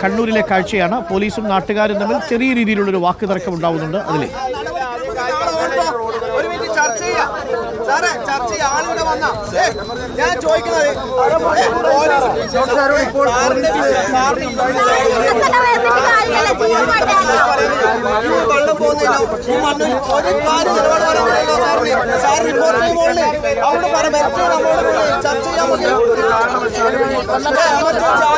കണ്ണൂരിലെ കാഴ്ചയാണ്. പോലീസും നാട്ടുകാരും തമ്മിൽ ചെറിയ രീതിയിലുള്ളൊരു വാക്ക് തർക്കം ഉണ്ടാവുന്നുണ്ട് ഒരു ചെയ്യാം സാറേ ചർച്ച ഞാൻ ചോദിക്കുന്നത് ഒരു കാര്യം ചെയ്യാൻ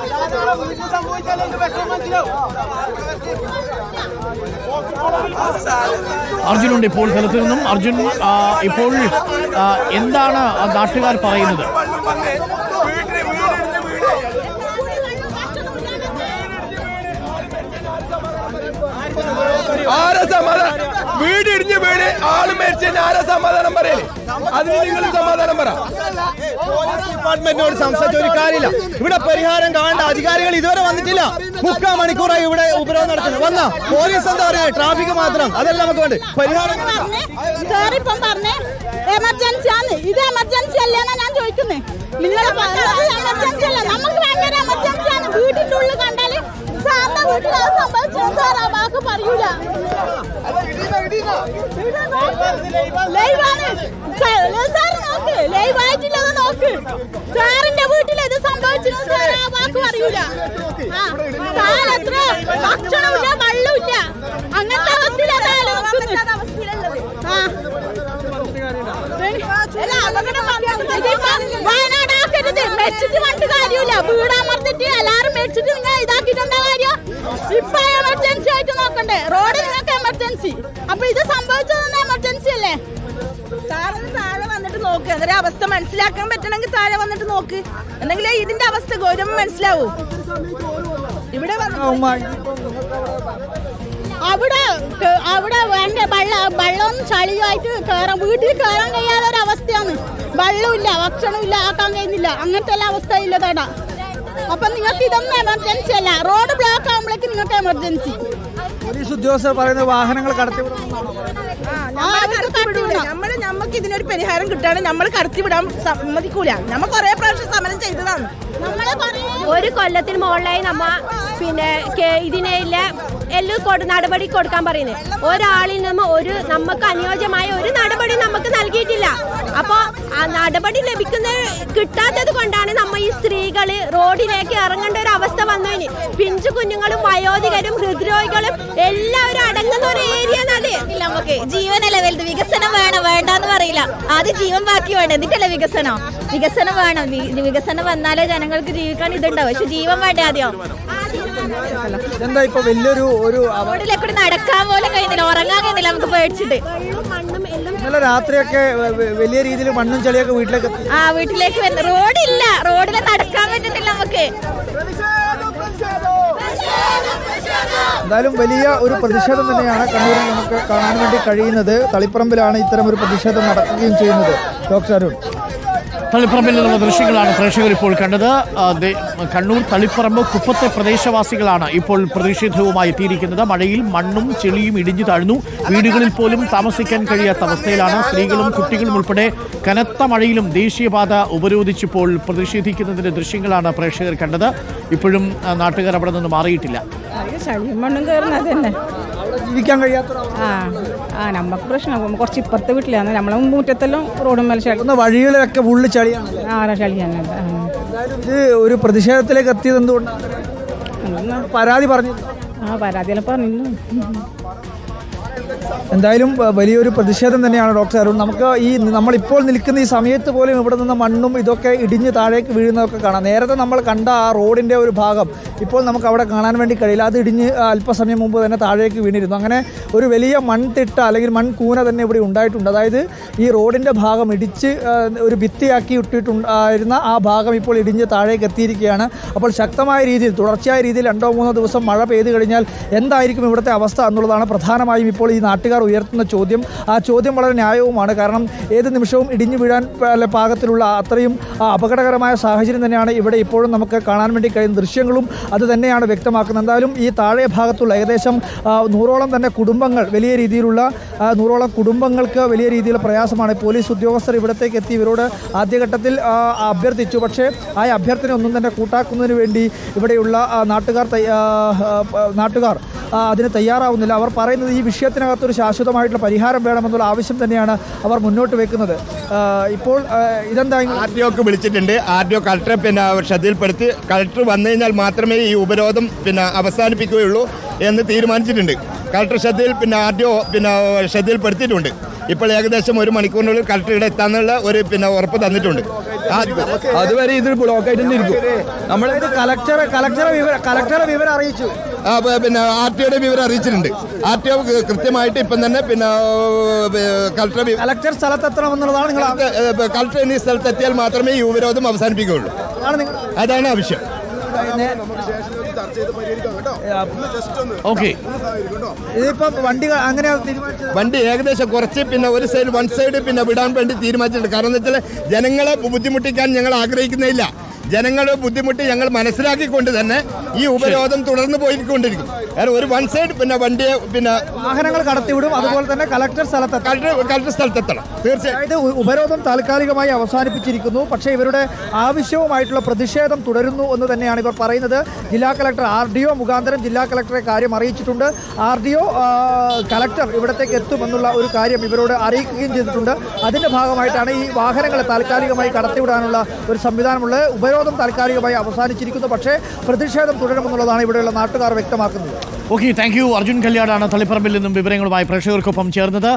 അർജുനുണ്ട് ഇപ്പോൾ സ്ഥലത്ത് നിന്നും. അർജുൻ ഇപ്പോൾ എന്താണ് നാട്ടുകാർ പറയുന്നത്? ആരാ സമാധാനം? വീട് വീട് ആൾ മരിച്ചതിന് ആരാ സമാധാനം പറയൽ? അതിന് നിങ്ങൾ സമാധാനം പറ. പോലീസ് ഡിപ്പാർട്ട്മെന്റിനോട് സംസാരിച്ച ഒരു കാര്യമില്ല. ഇവിടെ പരിഹാരം കാണേണ്ട അധികാരികൾ ഇതുവരെ വന്നിട്ടില്ല. മുക്കാൽ മണിക്കൂറായി ഇവിടെ ഉപരോധം നടക്കുന്നത് വന്ന. പോലീസ് എന്താ പറയുക ട്രാഫിക് മാത്രം. അതെല്ലാം നമുക്ക് വേണ്ട പരിഹാരം സാർ ഇപ്പം പറഞ്ഞേ എമർജൻസി ആണ്. ഇത് എമർജൻസി അല്ലേന്നാ ഞാൻ ചോദിക്കുന്നേ? നിങ്ങൾ എമർജൻസി അല്ല നമുക്ക് ഭയങ്കര എമർജൻസി ആണ്. വീട്ടിന്റെ ഉള്ളിൽ കണ്ടാൽ സാറിന്റെ വീട്ടിൽ അത് സംഭവിച്ചു സാർ ആ വാക്ക് പറയൂല. സാർ നോക്ക് സാറിന്റെ വീട്ടിൽ ഇത് സാർ ആ വാക്ക് പറയൂല എത്ര ഭക്ഷണമില്ല വെള്ളമില്ല അങ്ങനത്തെ അവസ്ഥയിലാണ് വയനാട് ആ അല്ല, അപകടം വന്നത് ഇതിപ്പോ വയനാടാക്കരുത് മെച്ചിട്ട് പണ്ട് കാര്യമില്ല വീടാമർത്തിട്ട് എല്ലാരും മെച്ചിട്ട് നിങ്ങൾ ഇതാക്കിട്ടെന്താ കാര്യം നോക്കണ്ടേ റോഡ് നിങ്ങൾക്ക് എമർജൻസി അപ്പൊ ഇത് സംഭവിച്ചത് എമർജൻസി അല്ലേ? സാറൊന്ന് താഴെ വന്നിട്ട് നോക്ക്. അന്നേരം അവസ്ഥ മനസ്സിലാക്കാൻ പറ്റണമെങ്കിൽ താഴെ വന്നിട്ട് നോക്ക്. എന്തെങ്കിലും ഇതിന്റെ അവസ്ഥ ഗൗരവം മനസ്സിലാവൂ. ഇവിടെ അവിടെ അവിടെ വേണ്ട? വെള്ള വെള്ളവും ചളിയുമായിട്ട് കയറാൻ വീട്ടിൽ കയറാൻ കഴിയാത്ത ഒരു അവസ്ഥയാണ്. വെള്ളമില്ല ഭക്ഷണമില്ല ആക്കാൻ കഴിയുന്നില്ല അങ്ങനത്തെ എല്ലാ അവസ്ഥ ഇല്ലതാടാ അപ്പൊ നിങ്ങൾക്ക് ഇതൊന്നും എമർജൻസി അല്ല. റോഡ് ബ്ലോക്ക് ആകുമ്പോഴേക്ക് നിങ്ങൾക്ക് എമർജൻസി പോലീസ് ഉദ്യോഗസ്ഥർ പറയുന്ന വാഹനങ്ങൾ കടത്തി നമ്മൾ നമ്മക്ക് ഇതിനൊരു പരിഹാരം കിട്ടാണ് നമ്മൾ കടത്തിവിടാൻ സമ്മതിക്കൂല. നമ്മ കൊറേ പ്രാവശ്യം സമരം ചെയ്തതാണ്. പറയുന്നത് ഒരു കൊല്ലത്തിന് മുകളിലായി നമ്മ പിന്നെ കെ- ഇതിനെയില്ല എല്ലാം നടപടി കൊടുക്കാൻ പറയുന്നത് ഒരാളിൽ നിന്നും ഒരു നമുക്ക് അനുയോജ്യമായ ഒരു നടപടി നമുക്ക് നൽകിയിട്ടില്ല. അപ്പോ ആ നടപടി ലഭിക്കുന്ന കിട്ടാത്തത് കൊണ്ടാണ് നമ്മ ഈ സ്ത്രീകൾ റോഡിലേക്ക് ഇറങ്ങേണ്ട ഒരു അവസ്ഥ വന്നതിന് പിഞ്ചു കുഞ്ഞുങ്ങളും വയോധികരും ഹൃദ്രോഗികളും എല്ലാവരും അടങ്ങുന്ന ഒരു ഏരിയ നമുക്ക് ജീവനല്ല വലുത്. വികസനം വേണം? വേണ്ട എന്ന് പറയില്ല. ആദ്യം ജീവൻ ബാക്കി വേണ്ട? എന്നിട്ടല്ലേ വികസനം? വികസനം വേണം? വികസനം വന്നാലേ ജനങ്ങൾക്ക് ജീവിക്കാൻ ഇതുണ്ടാവും. പക്ഷെ ജീവൻ വേണ്ട ആദ്യം? എന്താ ഇപ്പൊ വലിയൊരു ഒരു നടക്കാൻ പോലും കഴിയുന്നില്ല. ഉറങ്ങാൻ കഴിയുന്നില്ല നമുക്ക് പേടിച്ചിട്ട്. മണ്ണും എല്ലാം ഇന്നലെ രാത്രിയൊക്കെ വലിയ രീതിയിൽ മണ്ണും ചെളിയൊക്കെ വീട്ടിലേക്ക് ആ വീട്ടിലേക്ക് വരുന്ന റോഡില്ല. റോഡിൽ നടക്കാൻ പറ്റുന്നില്ല നമുക്ക്. എന്തായാലും വലിയ ഒരു പ്രതിഷേധം തന്നെയാണ് കണ്ണൂരിൽ നമുക്ക് കാണാൻ വേണ്ടി കഴിയുന്നത്. തളിപ്പറമ്പിലാണ് ഇത്തരം ഒരു പ്രതിഷേധം നടക്കുകയും ചെയ്യുന്നത്. ഡോക്ടർ അരുൺ. തളിപ്പറമ്പിൽ നിന്നുള്ള ദൃശ്യങ്ങളാണ് പ്രേക്ഷകർ ഇപ്പോൾ കണ്ടത്. കണ്ണൂർ തളിപ്പറമ്പ് കുപ്പത്തെ പ്രദേശവാസികളാണ് ഇപ്പോൾ പ്രതിഷേധവുമായി എത്തിയിരിക്കുന്നത്. മഴയിൽ മണ്ണും ചെളിയും ഇടിഞ്ഞു താഴ്ന്നു. വീടുകളിൽ പോലും താമസിക്കാൻ കഴിയാത്ത അവസ്ഥയിലാണ് സ്ത്രീകളും കുട്ടികളും ഉൾപ്പെടെ കനത്ത മഴയിലും ദേശീയപാത ഉപരോധിച്ചിപ്പോൾ പ്രതിഷേധിക്കുന്നതിന്റെ ദൃശ്യങ്ങളാണ് പ്രേക്ഷകർ കണ്ടത്. ഇപ്പോഴും നാട്ടുകാർ അവിടെ നിന്ന് മാറിയിട്ടില്ല. മണ്ണും തന്നെ. ജീവിക്കാൻ കഴിയാത്ത ആ ആ നമുക്ക് പ്രശ്നം കുറച്ച് ഇപ്പുറത്തെ വീട്ടിലാണ് നമ്മളെ മുറ്റത്തെല്ലാം റോഡും മേലെ ചളി ഒന്ന് വഴികളിലൊക്കെ ഉള്ളി ചളിയാണ് ആ ചളിയാണ് ഇത് ഒരു പ്രതിഷേധത്തിലേക്ക് എത്തിയത് എന്തുകൊണ്ടാണ് പരാതി പറഞ്ഞു ആ പരാതിയെല്ലാം പറഞ്ഞു എന്തായാലും വലിയൊരു പ്രതിഷേധം തന്നെയാണ് ഡോക്ടർ അരുൺ. നമുക്ക് ഈ നമ്മളിപ്പോൾ നിൽക്കുന്ന ഈ സമയത്ത് പോലും ഇവിടെ നിന്ന് മണ്ണും ഇതൊക്കെ ഇടിഞ്ഞ് താഴേക്ക് വീഴുന്നതൊക്കെ കാണാം. നേരത്തെ നമ്മൾ കണ്ട ആ റോഡിന്റെ ഒരു ഭാഗം ഇപ്പോൾ നമുക്ക് അവിടെ കാണാൻ വേണ്ടി കഴിയില്ല. അത് ഇടിഞ്ഞ് അല്പസമയം മുമ്പ് തന്നെ താഴേക്ക് വീണിരുന്നു. അങ്ങനെ ഒരു വലിയ മൺതിട്ട അല്ലെങ്കിൽ മൺകൂന തന്നെ ഇവിടെ ഉണ്ടായിട്ടുണ്ട്. അതായത് ഈ റോഡിന്റെ ഭാഗം ഇടിച്ച് ഒരു ഭിത്തിയാക്കി ഇട്ടിട്ടുണ്ടായിരുന്ന ആ ഭാഗം ഇപ്പോൾ ഇടിഞ്ഞ് താഴേക്ക് എത്തിയിരിക്കുകയാണ്. അപ്പോൾ ശക്തമായ രീതിയിൽ തുടർച്ചയായ രീതിയിൽ രണ്ടോ മൂന്നോ ദിവസം മഴ പെയ്തു കഴിഞ്ഞാൽ എന്തായിരിക്കും ഇവിടുത്തെ അവസ്ഥ എന്നുള്ളതാണ് പ്രധാനമായും ഇപ്പോൾ ഈ നാട്ടുകാർ ഉയർത്തുന്ന ചോദ്യം. ആ ചോദ്യം വളരെ ന്യായവുമാണ്. കാരണം ഏത് നിമിഷവും ഇടിഞ്ഞു വീഴാൻ പാകത്തിലുള്ള അത്രയും അപകടകരമായ സാഹചര്യം തന്നെയാണ് ഇവിടെ ഇപ്പോഴും നമുക്ക് കാണാൻ വേണ്ടി കഴിയുന്ന ദൃശ്യങ്ങളും അത് തന്നെയാണ് വ്യക്തമാക്കുന്നത്. എന്തായാലും ഈ താഴെ ഭാഗത്തുള്ള ഏകദേശം നൂറോളം തന്നെ കുടുംബങ്ങൾ വലിയ രീതിയിലുള്ള നൂറോളം കുടുംബങ്ങൾക്ക് വലിയ രീതിയിലുള്ള പ്രയാസമാണ്. പോലീസ് ഉദ്യോഗസ്ഥർ ഇവിടത്തേക്ക് എത്തി ഇവരോട് ആദ്യഘട്ടത്തിൽ അഭ്യർത്ഥിച്ചു. പക്ഷേ ആ അഭ്യർത്ഥന ഒന്നും തന്നെ കൂട്ടാക്കുന്നതിന് വേണ്ടി ഇവിടെയുള്ള നാട്ടുകാർ നാട്ടുകാർ അതിന് തയ്യാറാവുന്നില്ല. അവർ പറയുന്നത് ഈ വിഷയത്തിനകത്തൊരു ശാശ്വതമായിട്ടുള്ള പരിഹാരം വേണമെന്നുള്ള ആവശ്യം തന്നെയാണ് അവർ മുന്നോട്ട് വെക്കുന്നത്. ഇപ്പോൾ ഇതെന്താ ആർ വിളിച്ചിട്ടുണ്ട്. ആർ ടി ഒ കളക്ടറെ പിന്നെ ശ്രദ്ധയിൽപ്പെടുത്തി. കളക്ടർ വന്നു കഴിഞ്ഞാൽ മാത്രമേ ഈ ഉപരോധം പിന്നെ അവസാനിപ്പിക്കുകയുള്ളൂ എന്ന് തീരുമാനിച്ചിട്ടുണ്ട്. കളക്ടർ ശ്രദ്ധയിൽ പിന്നെ ആർ ടി ഒ പിന്നെ ശ്രദ്ധയിൽപ്പെടുത്തിയിട്ടുണ്ട്. ഇപ്പോൾ ഏകദേശം ഒരു മണിക്കൂറിനുള്ളിൽ കളക്ടർ ഇവിടെ എത്താന്നുള്ള ഒരു പിന്നെ ഉറപ്പ് തന്നിട്ടുണ്ട്. അതുവരെ ഇത് ബ്ലോക്ക് ആയിട്ട് തന്നെ ഇരിക്കും. നമ്മൾ കളക്ടറെ കലക്ടറെ വിവരം കളക്ടറെ വിവരം അറിയിച്ചു. ആ, പിന്നെ ആർ ടി ഒയുടെ വിവരം അറിയിച്ചിട്ടുണ്ട്. ആർ ടി ഒ കൃത്യമായിട്ട് ഇപ്പം തന്നെ പിന്നെ കളക്ടർ കലക്ടർ സ്ഥലത്തെത്തണമെന്നുള്ളതാണ് നിങ്ങൾ കളക്ടർ എന്നീ സ്ഥലത്തെത്തിയാൽ മാത്രമേ ഈ ഉപരോധം അവസാനിപ്പിക്കുകയുള്ളൂ. അതാണ് ആവശ്യം. ഓക്കെ. ഇതിപ്പം വണ്ടി അങ്ങനെ വണ്ടി ഏകദേശം കുറച്ച് പിന്നെ ഒരു സൈഡ് വൺ സൈഡ് പിന്നെ വിടാൻ വേണ്ടി തീരുമാനിച്ചിട്ടുണ്ട്. കാരണം എന്താ വെച്ചാൽ ജനങ്ങളെ ബുദ്ധിമുട്ടിക്കാൻ ഞങ്ങൾ ആഗ്രഹിക്കുന്നില്ല ജനങ്ങളെ ബുദ്ധിമുട്ട് ഞങ്ങൾ മനസ്സിലാക്കിക്കൊണ്ട് തന്നെ ഈ ഉപരോധം തുടർന്ന് പോയിക്കൊണ്ടിരിക്കും. കാരണം ഒരു വൺ സൈഡ് പിന്നെ വണ്ടിയെ പിന്നെ വാഹനങ്ങൾ കടത്തിവിടും അതുപോലെ തന്നെ കളക്ടർ സ്ഥലത്ത് കളക്ടർ സ്ഥലത്തെത്തണം തീർച്ചയായും. ഉപരോധം താൽക്കാലികമായി അവസാനിപ്പിച്ചിരിക്കുന്നു. പക്ഷേ ഇവരുടെ ആവശ്യവുമായിട്ടുള്ള പ്രതിഷേധം തുടരുന്നു എന്ന് തന്നെയാണ് ഇവർ പറയുന്നത്. ജില്ലാ കളക്ടർ ആർ ഡി ഒ മുഖാന്തരം ജില്ലാ കളക്ടറെ കാര്യം അറിയിച്ചിട്ടുണ്ട്. ആർ ഡി ഒ കളക്ടർ ഇവിടത്തേക്ക് എത്തുമെന്നുള്ള ഒരു കാര്യം ഇവരോട് അറിയിക്കുകയും ചെയ്തിട്ടുണ്ട്. അതിന്റെ ഭാഗമായിട്ടാണ് ഈ വാഹനങ്ങളെ താൽക്കാലികമായി കടത്തിവിടാനുള്ള ഒരു സംവിധാനമുള്ള ഉപരോധം താൽക്കാലികമായി അവസാനിച്ചിരിക്കുന്നു. പക്ഷേ പ്രതിഷേധം തുടരുമെന്നുള്ളതാണ് ഇവിടെയുള്ള നാട്ടുകാർ വ്യക്തമാക്കുന്നത്. ഓക്കെ താങ്ക് യു അർജുൻ കല്യാടാണ് തളിപ്പറമ്പിൽ നിന്നും വിവരങ്ങളുമായി പ്രേക്ഷകർക്കൊപ്പം ചേർന്നത്.